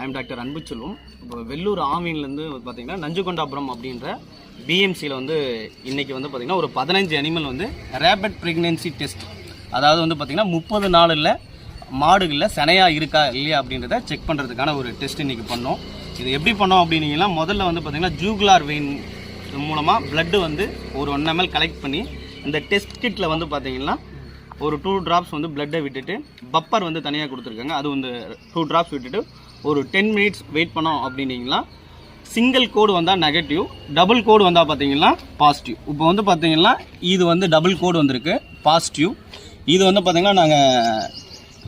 I'm doctor அன்புச்செல்வம். இப்போ வெள்ளூர் ஆவின்லேருந்து பார்த்தீங்கன்னா நஞ்சுகொண்டாபுரம் அப்படின்ற பிஎம்சியில் வந்து இன்றைக்கி வந்து பார்த்திங்கன்னா ஒரு பதினஞ்சு அனிமல் வந்து ரேபிட் ப்ரெக்னென்சி டெஸ்ட் அதாவது வந்து பார்த்தீங்கன்னா முப்பது நாளில் மாடுகளில் சினையா இருக்கா இல்லையா அப்படின்றத செக் பண்ணுறதுக்கான ஒரு டெஸ்ட் இன்றைக்கி பண்ணோம். இது எப்படி பண்ணோம் அப்படின்னீங்கன்னா முதல்ல வந்து பார்த்திங்கன்னா ஜூகுலார் வெயின் மூலமாக பிளட்டு வந்து ஒரு ஒன் எம்எல் கலெக்ட் பண்ணி இந்த டெஸ்ட் கிட்டில் வந்து பார்த்தீங்கன்னா ஒரு டூ ட்ராப்ஸ் வந்து பிளட்டை விட்டுட்டு பப்பர் வந்து தனியாக கொடுத்துருக்காங்க. அது வந்து டூ ட்ராப்ஸ் விட்டுட்டு ஒரு டென் மினிட்ஸ் வெயிட் பண்ணோம் அப்படின்னீங்களா? சிங்கிள் கோடு வந்தால் நெகட்டிவ் டபுள் கோடு வந்தால் பார்த்தீங்கன்னா பாசிட்டிவ் இப்போ வந்து பார்த்தீங்கன்னா இது வந்து டபுள் கோடு வந்திருக்கு பாசிட்டிவ் இது வந்து பார்த்தீங்கன்னா நாங்கள்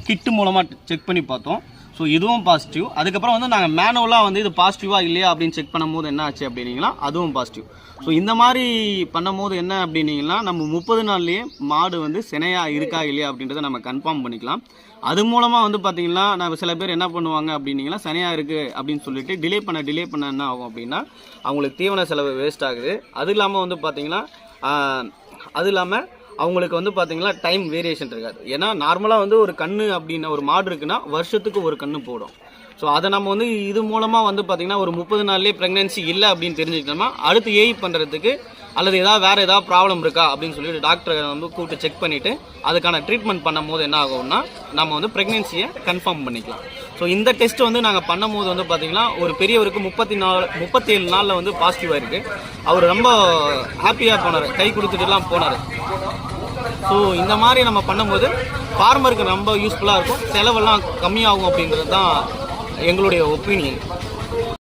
கிட்டு மூலமாக செக் பண்ணி பார்த்தோம். ஸோ இதுவும் பாசிட்டிவ் அதுக்கப்புறம் வந்து நாங்கள் மேனுவலாக வந்து இது பாசிட்டிவாக இல்லையா அப்படின்னு செக் பண்ணும்போது என்ன ஆச்சு அப்படின்னீங்கன்னா அதுவும் பாசிட்டிவ் ஸோ இந்த மாதிரி பண்ணும்போது என்ன அப்படின்னீங்கன்னா நம்ம முப்பது நாள்லேயே மாடு வந்து சினையாக இருக்கா இல்லையா அப்படின்றத நம்ம கன்ஃபார்ம் பண்ணிக்கலாம். அது மூலமாக வந்து பார்த்தீங்கன்னா நம்ம சில பேர் என்ன பண்ணுவாங்க அப்படின்னீங்கன்னா சனியா இருக்குது அப்படின்னு சொல்லிட்டு டிலே பண்ண டிலே பண்ண என்ன ஆகும் அப்படின்னா அவங்களுக்கு தீவன செலவு வேஸ்ட் ஆகுது. அது இல்லாமல் வந்து பார்த்தீங்கன்னா அது இல்லாமல் அவங்களுக்கு வந்து பார்த்தீங்கன்னா டைம் வேரியேஷன் இருக்காது. ஏன்னா நார்மலாக வந்து ஒரு கன்று அப்படின்னா ஒரு மாடு இருக்குன்னா வருஷத்துக்கு ஒரு கன்று போடும். ஸோ அதை நம்ம வந்து இது மூலமாக வந்து பார்த்திங்கன்னா ஒரு முப்பது நாள்லேயே ப்ரெக்னென்சி இல்லை அப்படின்னு தெரிஞ்சுக்கிட்டோம்னா அடுத்து ஏஐ பண்ணுறதுக்கு அல்லது ஏதாவது வேறு ஏதாவது ப்ராப்ளம் இருக்கா அப்படின்னு சொல்லிட்டு டாக்டரை வந்து கூப்பிட்டு செக் பண்ணிவிட்டு அதுக்கான ட்ரீட்மெண்ட் பண்ணும்போது என்ன ஆகும்னா நம்ம வந்து ப்ரெக்னென்சியை கன்ஃபார்ம் பண்ணிக்கலாம். ஸோ இந்த டெஸ்ட் வந்து நாங்கள் பண்ணும்போது வந்து பார்த்திங்கன்னா ஒரு பெரியவருக்கு முப்பத்தி நாலு முப்பத்தேழு நாளில் வந்து பாசிட்டிவாக இருக்குது அவர் ரொம்ப ஹாப்பியாக போனார். கை கொடுத்துட்டுலாம் போனார். ஸோ இந்த மாதிரி நம்ம பண்ணும்போது ஃபார்மருக்கு ரொம்ப யூஸ்ஃபுல்லாக இருக்கும். செலவெல்லாம் கம்மியாகும் அப்படின்றது தான் எங்களுடைய ஒப்பீனியன்